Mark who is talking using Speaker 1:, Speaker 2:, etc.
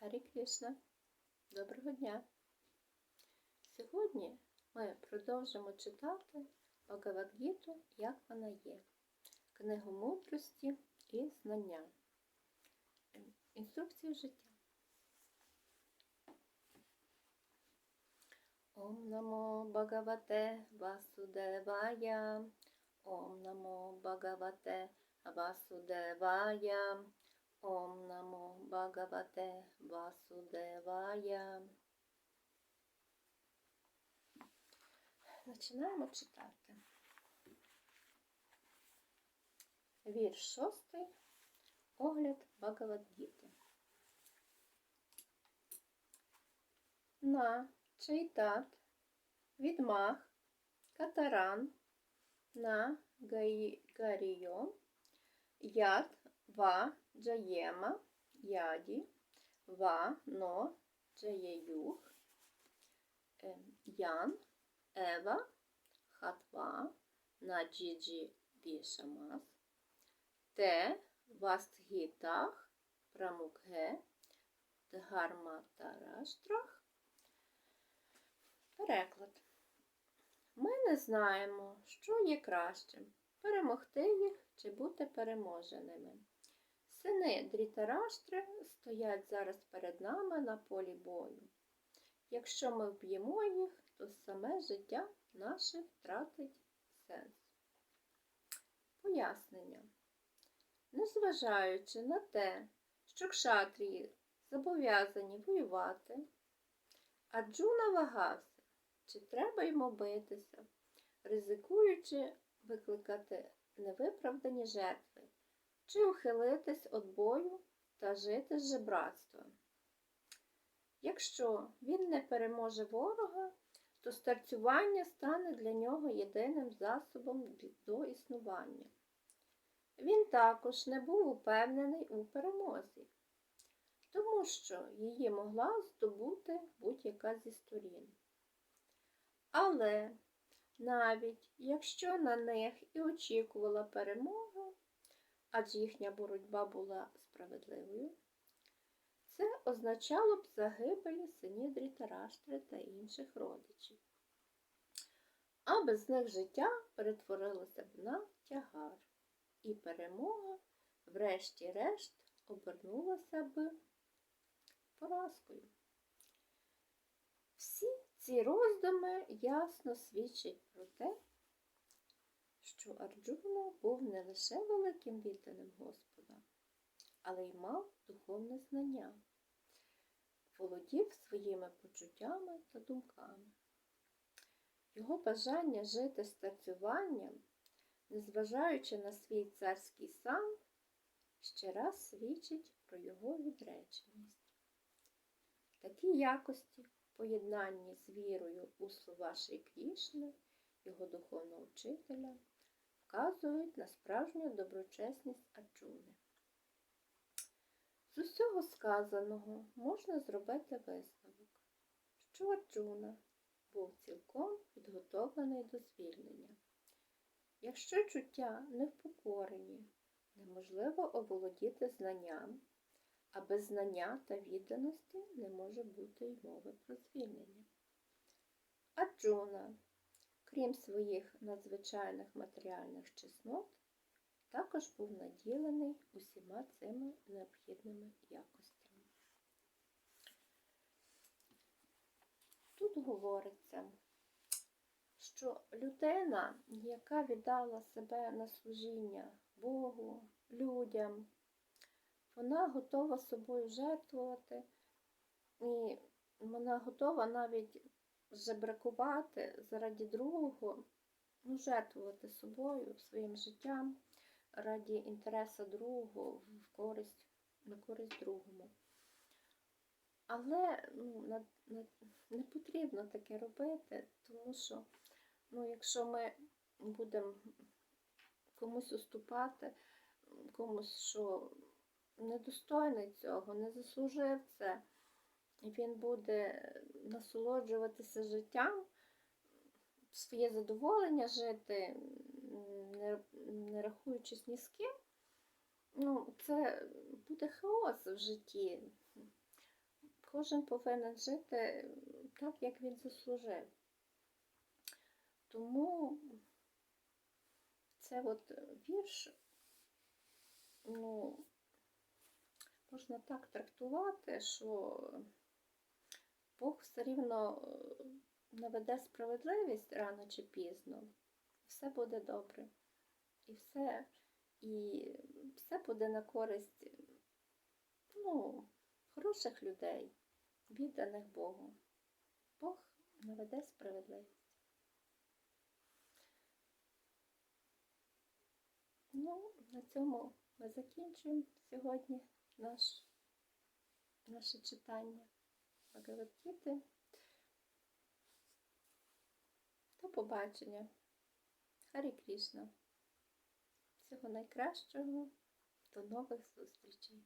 Speaker 1: Гарі Кришна, доброго дня! Сьогодні ми продовжимо читати Багавадгіту, як вона є, книгу мудрості і знання. Інструкцію життя. Ом намо Багавате Васудевая. Ом намо Багавате Васудевая. Ом намо Багавате Васудевая. Починаємо читати. Вірш шостий. Огляд Багавадгіти. На Чайтат, Відмах, Катаран, на Гаї- Гаріо, Яд, Ва, Джаєма, Яді, Ва, Но, Джаєюх, е, Ян, Ева, Хатва, Наджіджі Вішамас, Те, Вастгітах, Прамукге, Дгарматараштрах. Переклад. Ми не знаємо, що є кращим перемогти їх чи бути переможеними. Сини Дрітараштри стоять зараз перед нами на полі бою. Якщо ми вб'ємо їх, то саме життя наше втратить сенс. Пояснення. Незважаючи на те, що кшатрії зобов'язані воювати, Аджуна вагався, чи треба йому битися, ризикуючи викликати невиправдані жертви, чи ухилитись від бою та жити з жебратством. Якщо він не переможе ворога, то старцювання стане для нього єдиним засобом до існування. Він також не був упевнений у перемозі, тому що її могла здобути будь-яка зі сторін. Але навіть якщо на них і очікувала перемога, адже їхня боротьба була справедливою, це означало б загибелі синів Дрітараштри та інших родичів. А без них життя перетворилося б на тягар, і перемога, врешті-решт, обернулася б поразкою. Всі ці роздуми ясно свідчать про те, що Арджуна був не лише великим відданим Господа, але й мав духовне знання, володів своїми почуттями та думками. Його бажання жити старцюванням, незважаючи на свій царський сан, ще раз свідчить про його відреченість. Такі якості в поєднанні з вірою у слова Шрі Крішни, його духовного вчителя, вказують на справжню доброчесність Арджуни. З усього сказаного можна зробити висновок, що Арджуна був цілком підготовлений до звільнення. Якщо чуття не впокорені, неможливо оволодіти знанням, а без знання та відданості не може бути й мови про звільнення. Арджуна, крім своїх надзвичайних матеріальних чеснот, також був наділений усіма цими необхідними якостями. Тут говориться, що людина, яка віддала себе на служіння Богу, людям, вона готова собою жертвувати, і вона готова навіть жебракувати заради другого, ну, жертвувати собою, своїм життям раді інтересу другого в користь, на користь другому. Але ну, на, на, не потрібно таке робити, тому що ну, якщо ми будемо комусь уступати, комусь, що недостойний цього, не заслужив це, він буде насолоджуватися життям, своє задоволення жити, не рахуючись ні з ким, ну, це буде хаос в житті. кожен повинен жити так, як він заслужив. Тому це от вірш, ну, можна так трактувати, що Бог все рівно е, наведе справедливість рано чи пізно. Все буде добре. І все, і все буде на користь ну, хороших людей, відданих Богу. Бог наведе справедливість. Ну, на цьому ми закінчуємо сьогодні наш, наше читання Бхагавадгіти. До побачення. Харі Крішна. Всього найкращого. До нових зустрічей.